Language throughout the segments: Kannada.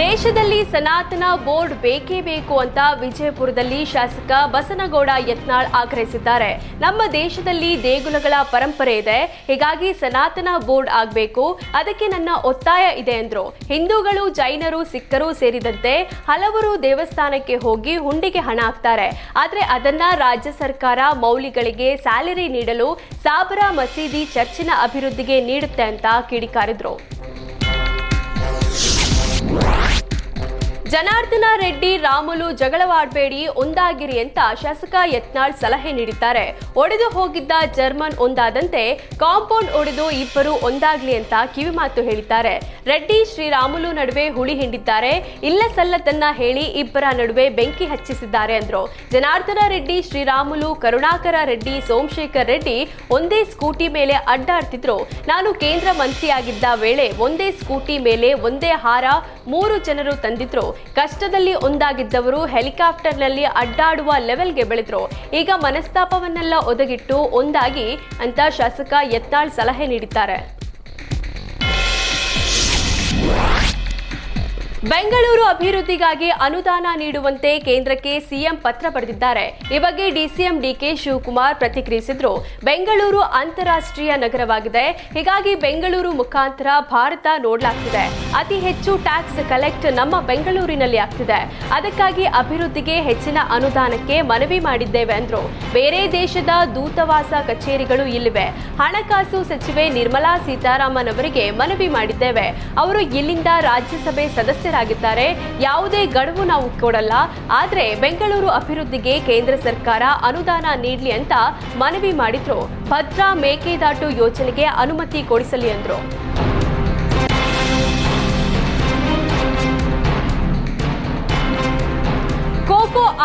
ದೇಶದಲ್ಲಿ ಸನಾತನ ಬೋರ್ಡ್ ಬೇಕೇ ಬೇಕು ಅಂತ ವಿಜಯಪುರದಲ್ಲಿ ಶಾಸಕ ಬಸನಗೌಡ ಯತ್ನಾಳ್ ಆಗ್ರಹಿಸಿದ್ದಾರೆ. ನಮ್ಮ ದೇಶದಲ್ಲಿ ದೇಗುಲಗಳ ಪರಂಪರೆ ಇದೆ. ಹೀಗಾಗಿ ಸನಾತನ ಬೋರ್ಡ್ ಆಗಬೇಕು. ಅದಕ್ಕೆ ನನ್ನ ಒತ್ತಾಯ ಇದೆ ಎಂದರು ಹಿಂದೂಗಳು, ಜೈನರು, ಸಿಖ್ಖರು ಸೇರಿದಂತೆ ಹಲವರು ದೇವಸ್ಥಾನಕ್ಕೆ ಹೋಗಿ ಹುಂಡಿಗೆ ಹಣ ಹಾಕ್ತಾರೆ. ಆದರೆ ಅದನ್ನ ರಾಜ್ಯ ಸರ್ಕಾರ ಮೌಲಿಗಳಿಗೆ ಸ್ಯಾಲರಿ ನೀಡಲು ಸಾಬರ ಮಸೀದಿ ಚರ್ಚಿನ ಅಭಿವೃದ್ಧಿಗೆ ನೀಡುತ್ತೆ ಅಂತ ಕಿಡಿಕಾರಿದ್ರು. ಜನಾರ್ದನ ರೆಡ್ಡಿ, ರಾಮುಲು ಜಗಳವಾಡಬೇಡಿ, ಒಂದಾಗಿರಿ ಅಂತ ಶಾಸಕ ಯತ್ನಾಳ್ ಸಲಹೆ ನೀಡಿದ್ದಾರೆ. ಒಡೆದು ಹೋಗಿದ್ದ ಜರ್ಮನ್ ಒಂದಾದಂತೆ ಕಾಂಪೌಂಡ್ ಒಡೆದು ಇಬ್ಬರು ಒಂದಾಗ್ಲಿ ಅಂತ ಕಿವಿಮಾತು ಹೇಳಿದ್ದಾರೆ. ರೆಡ್ಡಿ ಶ್ರೀರಾಮುಲು ನಡುವೆ ಹುಳಿ ಹಿಂಡಿದ್ದಾರೆ. ಇಲ್ಲ ಸಲ್ಲದನ್ನ ಹೇಳಿ ಇಬ್ಬರ ನಡುವೆ ಬೆಂಕಿ ಹಚ್ಚಿಸಿದ್ದಾರೆ ಅಂದ್ರು. ಜನಾರ್ದನ ರೆಡ್ಡಿ ಶ್ರೀರಾಮುಲು ಕರುಣಾಕರ ರೆಡ್ಡಿ, ಸೋಮಶೇಖರ್ ರೆಡ್ಡಿ ಒಂದೇ ಸ್ಕೂಟಿ ಮೇಲೆ ಅಡ್ಡಾಡ್ತಿದ್ರು. ನಾನು ಕೇಂದ್ರ ಮಂತ್ರಿಯಾಗಿದ್ದ ವೇಳೆ ಒಂದೇ ಸ್ಕೂಟಿ ಮೇಲೆ ಒಂದೇ ಹಾರ ಮೂರು ಜನರು ತಂದಿದ್ರು. ಕಷ್ಟದಲ್ಲಿ ಒಂದಾಗಿದ್ದವರು ಹೆಲಿಕಾಪ್ಟರ್ನಲ್ಲಿ ಅಡ್ಡಾಡುವ ಲೆವೆಲ್ಗೆ ಬೆಳೆದ್ರು. ಈಗ ಮನಸ್ತಾಪವನ್ನೆಲ್ಲ ಒದಗಿಟ್ಟು ಒಂದಾಗಿ ಅಂತ ಶಾಸಕ ಯತ್ನಾಳ್ ಸಲಹೆ ನೀಡಿದ್ದಾರೆ. ಬೆಂಗಳೂರು ಅಭಿವೃದ್ಧಿಗಾಗಿ ಅನುದಾನ ನೀಡುವಂತೆ ಕೇಂದ್ರಕ್ಕೆ ಸಿಎಂ ಪತ್ರ ಬರೆದಿದ್ದಾರೆ. ಈ ಬಗ್ಗೆ ಡಿಸಿಎಂ ಡಿಕೆ ಶಿವಕುಮಾರ್ ಪ್ರತಿಕ್ರಿಯಿಸಿದ್ರು. ಬೆಂಗಳೂರು ಅಂತಾರಾಷ್ಟ್ರೀಯ ನಗರವಾಗಿದೆ. ಹೀಗಾಗಿ ಬೆಂಗಳೂರು ಮುಖಾಂತರ ಭಾರತ ನೋಡಲಾಗ್ತಿದೆ. ಅತಿ ಹೆಚ್ಚು ಟ್ಯಾಕ್ಸ್ ಕಲೆಕ್ಟ್ ನಮ್ಮ ಬೆಂಗಳೂರಿನಲ್ಲಿ ಆಗ್ತಿದೆ. ಅದಕ್ಕಾಗಿ ಅಭಿವೃದ್ಧಿಗೆ ಹೆಚ್ಚಿನ ಅನುದಾನಕ್ಕೆ ಮನವಿ ಮಾಡಿದ್ದೇವೆ ಅಂದ್ರು. ಬೇರೆ ದೇಶದ ದೂತವಾಸ ಕಚೇರಿಗಳು ಇಲ್ಲಿವೆ. ಹಣಕಾಸು ಸಚಿವೆ ನಿರ್ಮಲಾ ಸೀತಾರಾಮನ್ ಅವರಿಗೆ ಮನವಿ ಮಾಡಿದ್ದೇವೆ. ಅವರು ಇಲ್ಲಿಂದ ರಾಜ್ಯಸಭೆ ಸದಸ್ಯರಾಗಿದ್ದಾರೆ ಯಾವುದೇ ಗಡುವು ನಾವು ಕೊಡಲ್ಲ. ಆದರೆ ಬೆಂಗಳೂರು ಅಭಿವೃದ್ಧಿಗೆ ಕೇಂದ್ರ ಸರ್ಕಾರ ಅನುದಾನ ನೀಡಲಿ ಅಂತ ಮನವಿ ಮಾಡಿದ್ರು. ಭದ್ರಾ ಮೇಕೆದಾಟು ಯೋಜನೆಗೆ ಅನುಮತಿ ಕೊಡಿಸಲಿ ಅಂದ್ರು.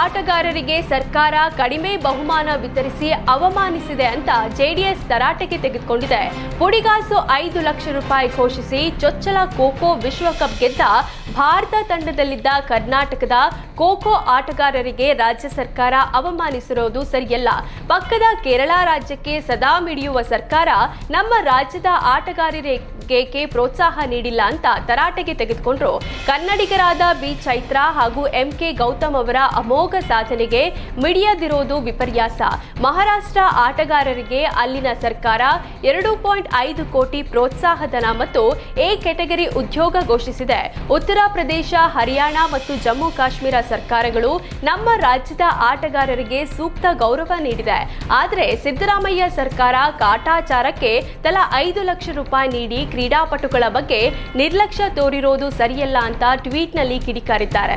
ಆಟಗಾರರಿಗೆ ಸರ್ಕಾರ ಕಡಿಮೆ ಬಹುಮಾನ ವಿತರಿಸಿ ಅವಮಾನಿಸಿದೆ ಅಂತ ಜೆಡಿಎಸ್ ತರಾಟೆಗೆ ತೆಗೆದುಕೊಂಡಿದೆ. ಪುಡಿಗಾಸು ಐದು ಲಕ್ಷ ರೂಪಾಯಿ ಘೋಷಿಸಿ ಚೊಚ್ಚಲ ಖೋಖೋ ವಿಶ್ವಕಪ್ ಗೆದ್ದ ಭಾರತ ತಂಡದಲ್ಲಿದ್ದ ಕರ್ನಾಟಕದ ಖೋಖೋ ಆಟಗಾರರಿಗೆ ರಾಜ್ಯ ಸರ್ಕಾರ ಅವಮಾನಿಸಿರೋದು ಸರಿಯಲ್ಲ. ಪಕ್ಕದ ಕೇರಳ ರಾಜ್ಯಕ್ಕೆ ಸದಾ ಮಿಡಿಯುವ ಸರ್ಕಾರ ನಮ್ಮ ರಾಜ್ಯದ ಆಟಗಾರರಿಗೆ ಪ್ರೋತ್ಸಾಹ ನೀಡಿಲ್ಲ ಅಂತ ತರಾಟೆಗೆ ತೆಗೆದುಕೊಂಡ್ರು. ಕನ್ನಡಿಗರಾದ ಬಿ ಚೈತ್ರ ಹಾಗೂ ಎಂ ಕೆ ಗೌತಮ್ ಅವರ ಅಮೋಘ ಸಾಧನೆಗೆ ಮಿಡಿಯದಿರೋದು ವಿಪರ್ಯಾಸ. ಮಹಾರಾಷ್ಟ್ರ ಆಟಗಾರರಿಗೆ ಅಲ್ಲಿನ ಸರ್ಕಾರ ಎರಡು ಪಾಯಿಂಟ್ ಐದು ಕೋಟಿ ಪ್ರೋತ್ಸಾಹಧನ ಮತ್ತು ಎ ಕೆಟಗರಿ ಉದ್ಯೋಗ ಘೋಷಿಸಿದೆ. ಉತ್ತರ ಪ್ರದೇಶ, ಹರಿಯಾಣ ಮತ್ತು ಜಮ್ಮು ಕಾಶ್ಮೀರ ಸರ್ಕಾರಗಳು ನಮ್ಮ ರಾಜ್ಯದ ಆಟಗಾರರಿಗೆ ಸೂಕ್ತ ಗೌರವ ನೀಡಿದೆ. ಆದರೆ ಸಿದ್ದರಾಮಯ್ಯ ಸರ್ಕಾರ ಕಾಟಾಚಾರಕ್ಕೆ ತಲಾ ಐದು ಲಕ್ಷ ರೂಪಾಯಿ ನೀಡಿ ಕ್ರೀಡಾಪಟುಗಳ ಬಗ್ಗೆ ನಿರ್ಲಕ್ಷ್ಯ ತೋರಿರೋದು ಸರಿಯಲ್ಲ ಅಂತ ಟ್ವೀಟ್ನಲ್ಲಿ ಕಿಡಿಕಾರಿದ್ದಾರೆ.